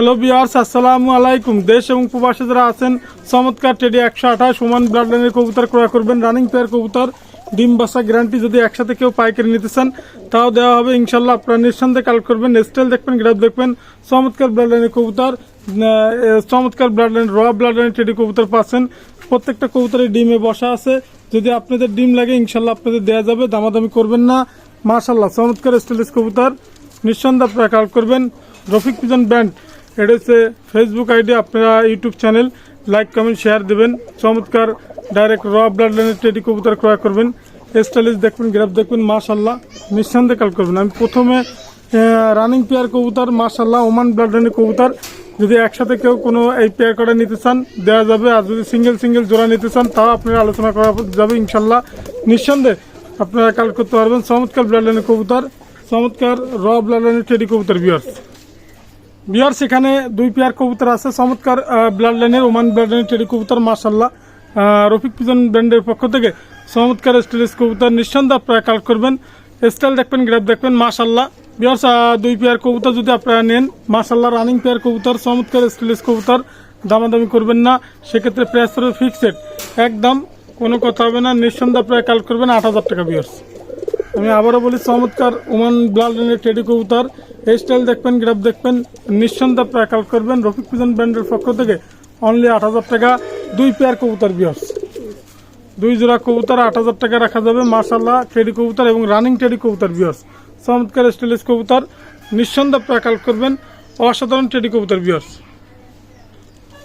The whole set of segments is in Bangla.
হ্যালো বিয়ার্স আসসালামু আলাইকুম দেশ এবং প্রবাসী যারা আছেন, চমৎকার টেডি একশো আঠাশ সমান ব্লাড লাইনের কবুতর ক্রয় করবেন। রানিং পেয়ার কবুতর, ডিম বাসা গ্যারান্টি যদি একসাথে কেউ পাইকারি নিতে চান, তাও দেওয়া হবে। ইনশাল্লাহ আপনারা নিঃসন্দেহে কালেক্ট করবেন। স্টেল দেখবেন গ্রাফ দেখবেন। চমৎকার ব্লাড লাইনের কবুতর চমৎকার ব্লাড লাইন র ব্লাড লাইনের টেডি কবুতর পাচ্ছেন। প্রত্যেকটা কবুতরের ডিমে বসা আছে। যদি আপনাদের ডিম লাগে ইনশাল্লাহ আপনাদের দেওয়া যাবে। দামাদামি করবেন না। মাশাল্লাহ চমৎকার স্টেলিস কবুতর। নিঃসন্দেহে আপনারা কালেক্ট করবেন। রফিক পিজন ব্যান্ড এটা ফেসবুক আইডি, আপনারা YouTube channel like comment share দেবেন। চমৎকার ডাইরেক্ট র ব্লাড লাইনের টেডি কবুতর ক্রয় করবেন। স্টাইলিশ দেখবেন গ্রাফ দেখবেন মাশাল্লাহ নিঃসন্দেহে কাল করবেন। আমি প্রথমে রানিং পেয়ার কবুতর মাশাল্লাহ ওমান ব্লাড লাইনের কবুতর। যদি একসাথে কেউ কোনো এই পেয়ার করা নিতে চান দেওয়া যাবে। আর যদি সিঙ্গেল সিঙ্গেল জোড়া নিতে চান, তাও আপনারা আলোচনা করা যাবে ইনশাল্লাহ নিঃসন্দেহে আপনারা কাল করতে পারবেন। চমৎকার ব্লাড লাইনের কবুতর, চমৎকার র ব্লাড লাইনের টেডি কবুতর বিয়ার্স বিহার সেখানে দুই পেয়ার কবুতর আছে। চমৎকার ব্লাড লাইনের ওমান ব্লাড লাইনের টেডি কবুতর মার্শাল্লাহ রফিক পিজন ব্র্যান্ডের পক্ষ থেকে চমৎকার স্টাইলিশ কবুতর। নিঃসন্দেহ আপনারা কালেক্ট করবেন। স্টাইল দেখবেন গ্রাফ দেখবেন মাশাল্লাহ বিহার দুই পেয়ার কবুতর যদি আপনারা নেন মাশাল্লাহ রানিং পেয়ার কবুতর, চমৎকার স্টাইলিশ কবুতর। দামাদামি করবেন না। সেক্ষেত্রে প্রাইস ফিক্সড একদম কোনো কথা হবে না। নিঃসন্দেহে আপনারা কালেক্ট করবেন। আট হাজার টাকা বিয়ার্স আমি আবারও বলি, চমৎকার ওমান ব্লাড লাইনের টেডি কবুতর। এই স্টাইল দেখবেন, গ্রাফ দেখবেন, নিঃসন্দেহে আপনারা কাল করবেন, রফিক পিজন ব্র্যান্ডের পক্ষ থেকে অনলি আট হাজার টাকা, দুই পেয়ার কবুতর বিয়ার্স দুই জোড়া কবুতর আট হাজার টাকা রাখা যাবে মার্শাল্লাহ টেডি কবুতর এবং রানিং টেডি কবুতর বিয়ার্স চমৎকার স্টাইলিশ কবুতর, নিঃসন্দেহে আপনারা কাল করবেন, অসাধারণ টেডি কবুতর বিয়ার্স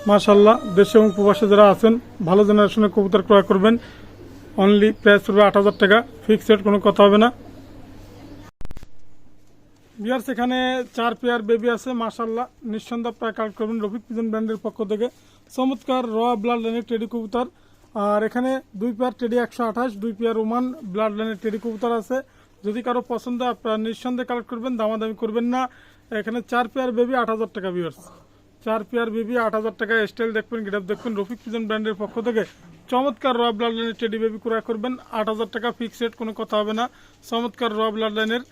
মার্শাল্লাহ দেশে এবং প্রবাসে যারা আছেন, ভালো জেনারেশনের কবুতর ক্রয় করবেন। অনলি প্রাইস পড়বে আট হাজার টাকা। ফিক্সড কোনো কথা হবে না। বিয়ার্স এখানে চার পেয়ার বেবি আছে মাশাল্লাহ নিঃসন্দেহ প্রায় কালেক্ট করবেন রফিক পিজন ব্র্যান্ডের পক্ষ থেকে। চমৎকার র ব্লাড লাইনের টেডি কবুতর। আর এখানে দুই পেয়ার টেডি একশো আঠাশ, দুই পেয়ার ওমান ব্লাড লাইনের টেডি কবুতর আছে। যদি কারও পছন্দ আপনারা নিঃসন্দেহে কালেক্ট করবেন, দামাদামি করবেন না। এখানে চার পেয়ার বেবি আট হাজার টাকা বিয়ার্স চার পেয়ার বেবি আট হাজার টাকা স্টাইল দেখবেন গিটাপ দেখবেন, রফিক পিজন ব্র্যান্ডের পক্ষ থেকে। চমৎকার র ব্লাড টেডি বেবি ক্রয় করবেন। আট হাজার টাকা ফিক্সড কোনো কথা হবে না। চমৎকার র ব্লাড লাইনের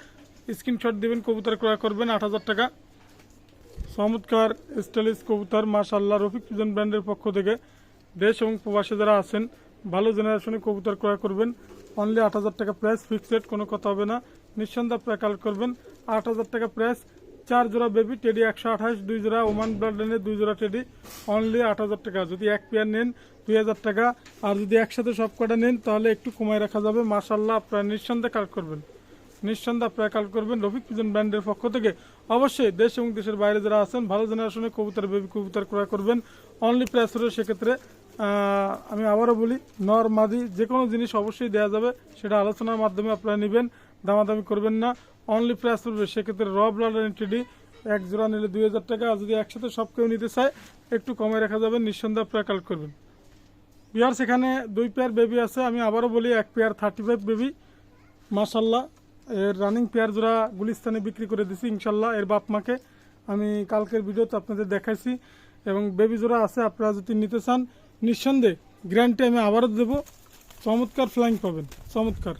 স্ক্রিনশট দিবেন, কবুতর ক্রয় করবেন, আট হাজার টাকা। চমৎকার স্টাইলিশ কবুতর মাশাল্লাহ রফিক পিজন ব্র্যান্ডের পক্ষ থেকে। দেশ এবং প্রবাসী যারা আছেন, ভালো জেনারেশনে কবুতর ক্রয় করবেন। অনলি আট হাজার টাকা প্রাইস ফিক্সড কোনো কথা হবে না। নিঃসন্দেহে কালেক্ট করবেন। আট হাজার টাকা প্রাইস চার জোড়া বেবি টেডি একশো আঠাশ, দুই জোড়া ওমান ব্লাড দুই জোড়া টেডি অনলি আট হাজার টাকা। যদি এক পেয়ার নেন, দুই হাজার টাকা। আর যদি একসাথে সব কটা নেন, তাহলে একটু কমায় রাখা যাবে। মাশাল্লাহ আপনারা নিঃসন্দেহে কালেক্ট করবেন। নিঃসন্দেহে আপনারা কালেক্ট করবেন। রফিক পিজন ব্র্যান্ডের পক্ষ থেকে অবশ্যই দেশ এবং দেশের বাইরে যারা আছেন, ভালো জেনারেশনের কবুতর বেবি কবুতর ক্রয় করবেন। অনলি প্রাইস হলে সেক্ষেত্রে আমি আবারও বলি, নর মাদি যে কোনো জিনিস অবশ্যই দেওয়া যাবে। সেটা আলোচনার মাধ্যমে আপনারা নেবেন। দামাদামি করবেন না। অনলি প্রাইস পড়বে, সেক্ষেত্রে র ব্লাড টিডি এক জোড়া নিলে দুই হাজার টাকা, আর যদি একসাথে সব কেউ নিতে চায়, একটু কমে রাখা যাবে, নিঃসন্দেহে আপনারা কালেক্ট করবেন। বিহার সেখানে দুই পেয়ার বেবি আছে, আমি আবারও বলি, এক পেয়ার থার্টি ফাইভ বেবি মাসাল্লাহ এর রানিং পেয়ার জোড়া গুলিস্তানে বিক্রি করে দিছি ইনশাল্লাহ এর বাপ মাকে। আমি কালকের ভিডিওতে আপনাদের দেখাইছি, এবং বেবি জোড়া আছে, আপনারা যদি নিতে চান, নিঃসন্দেহে গ্যারান্টি আমি আবারও দেবো, চমৎকার ফ্লাইং পাবেন, চমৎকার।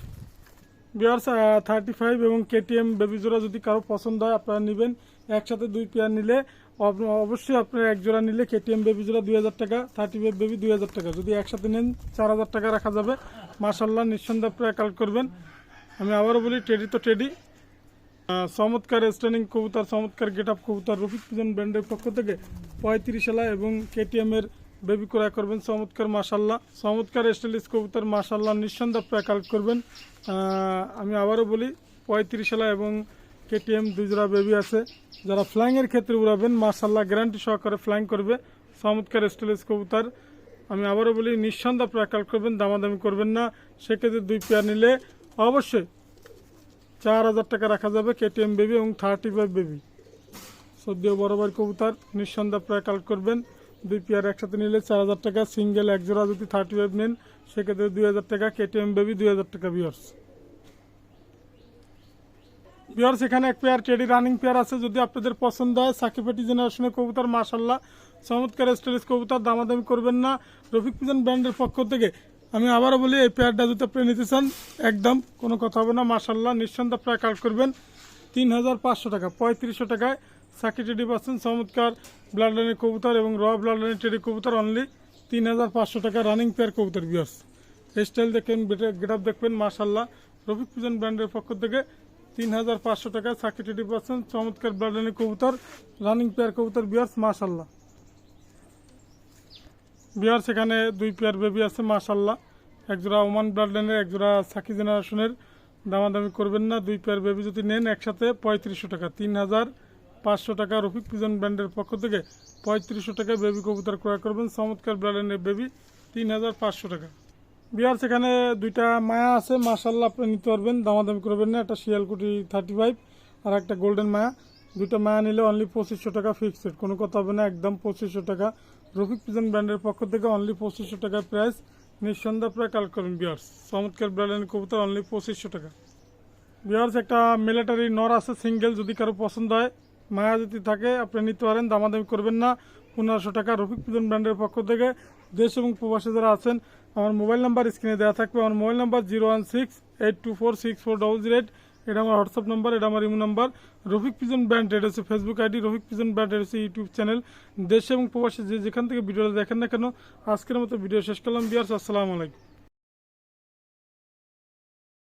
বিয়ার্স থার্টি ফাইভ এবং কেটিএম বেবি জোড়া যদি কারও পছন্দ হয়, আপনারা নেবেন। একসাথে দুই পেয়ার নিলে অব- অবশ্যই আপনার এক জোড়া নিলে কেটিএম বেবি জোড়া দুই হাজার টাকা থার্টি ফাইভ বেবি দুই হাজার টাকা। যদি একসাথে নেন, চার হাজার টাকা রাখা যাবে। মাসাল্লাহ নিঃসন্দেহে আপনারা কালেক্ট করবেন। আমি আবারও বলি টেডি তো টেডি চমৎকার স্ট্যান্ডিং কবুতর, চমৎকার গেট আপ কবুতর রফিক পিজন ব্র্যান্ডের পক্ষ থেকে পঁয়ত্রিশ এলা এবং কেটিএম এর বেবি ক্রয় করবেন, চমৎকার মাসাল্লাহ চমৎকার স্টাইলিশ কবুতর মাসাল্লাহ নিঃসন্দেহে আপনারা কালেক্ট করবেন। আমি আবারও বলি, পঁয়ত্রিশ এলা এবং কেটিএম দুই জোড়া বেবি আছে। যারা ফ্লাইংয়ের ক্ষেত্রে উড়াবেন মাসাল্লাহ গ্যারান্টি সহকারে ফ্লাইং করবে। চমৎকার স্টাইলিশ কবুতর। আমি আবারও বলি, নিঃসন্দেহে আপনারা কালেক্ট করবেন, দামাদামি করবেন না। সেক্ষেত্রে দুই পেয়ার নিলে অবশ্যই চার হাজার টাকা রাখা যাবে কেটিএম বেবি এবং থার্টি ফাইভ বেবি। সদ্য বরাবর কবুতর, নিঃসন্দেহ আপনারা কালেক্ট করবেন। দুই পেয়ার একসাথে নিলে চার হাজার টাকা সিঙ্গেল এক জোড়া যদি থার্টি ফাইভ নেন, সেক্ষেত্রে দুই হাজার টাকা কেটিএম বেবি দুই হাজার টাকা বিয়ার্স বিয়ার্স এখানে এক পেয়ার টেডি রানিং পেয়ার আছে, যদি আপনাদের পছন্দ হয় সাকিপেটি জেনারেশনের কবুতর মাশাল্লাহ চমৎকার স্টাইলিশ কবুতর, দামাদামি করবেন না। রফিক পিজন ব্র্যান্ডের পক্ষ থেকে আমি আবারও বলি, এই পেয়ারটা যদি আপনি নিতে চান, একদম কোনো কথা হবে না মাশাল্লাহ নিঃসন্দেহে আপনারা কালেক্ট করবেন। তিন হাজার পাঁচশো টাকা, পঁয়ত্রিশশো টাকায় সাকি টেডি পাচ্ছেন চমৎকার ব্লাড লাইনের কবুতর এবং র ব্লাড লাইনের টেডি কবুতর অনলি তিন হাজার পাঁচশো টাকা রানিং পেয়ার কবুতর বিয়ার্স স্টাইল দেখেন গেট আপ দেখবেন মাশাল্লাহ রফিক পিজন ব্র্যান্ডের পক্ষ থেকে তিন হাজার পাঁচশো টাকা সাকি টেডি পাচ্ছেন চমৎকার ব্লাড লাইনের কবুতর রানিং পেয়ার কবুতর বিয়ার্স মাশাল্লাহ বিয়ার সেখানে দুই পেয়ার বেবি আছে মাশাল্লাহ একজোড়া ওমান ব্লাড লাইনের একজোড়া সাকি জেনারেশনের দামাদামি করবেন না, দুই পেয়ার বেবি যদি নেন একসাথে পঁয়ত্রিশশো টাকা, তিন হাজার পাঁচশো টাকা রফিক পিজন ব্র্যান্ডের পক্ষ থেকে পঁয়ত্রিশশো টাকা বেবি কবুতর ক্রয় করবেন। চমৎকার ব্র্যান্ডের বেবি, তিন হাজার পাঁচশো টাকা। বিয়ার সেখানে দুইটা মায়া আছে মাশাল্লাহ আপনি নিতে পারবেন, দামাদামি করবেন না। একটা শিয়ালকুটি থার্টি ফাইভ আর একটা গোল্ডেন মায়া। দুইটা মায়া নিলে অনলি পঁচিশশো টাকা ফিক্সড কোনো কথা হবে না, একদম পঁচিশশো টাকা। রফিক পিজন ব্র্যান্ডের পক্ষ থেকে অনলি পঁচিশশো টাকা প্রাইস নিঃসন্দেহ প্রায় কাল করবেন, বিয়ার্স। চমৎকার ব্র্যান্ডের কবুতর অনলি পঁচিশশো টাকা। বিয়ার্স, একটা মিলিটারি নর আছে সিঙ্গেল যদি কারও পছন্দ হয় মায়া যদি থাকে, আপনি নিতে পারেন, দামাদামি করবেন না। পনেরোশো টাকা রফিক পিজন ব্র্যান্ডের পক্ষ থেকে দেশ এবং প্রবাসী যারা আছেন, আমার মোবাইল নাম্বার স্ক্রিনে দেওয়া থাকবে। আমার mobile number zero one six eight two four six four double zero eight. এটা আমার হোয়াটসঅ্যাপ নাম্বার, এটা আমার imo number. Rafiq pigeon brand, এটা হচ্ছে Facebook ID, Rafiq pigeon brand, এটা হচ্ছে ইউটিউব চ্যানেল। দেশ এবং প্রবাসী যে যেখান থেকে ভিডিওটা দেখেন না কেন, আজকের মতো ভিডিও শেষ করলাম। বিয়ার্স, আসসালামু আলাইকুম।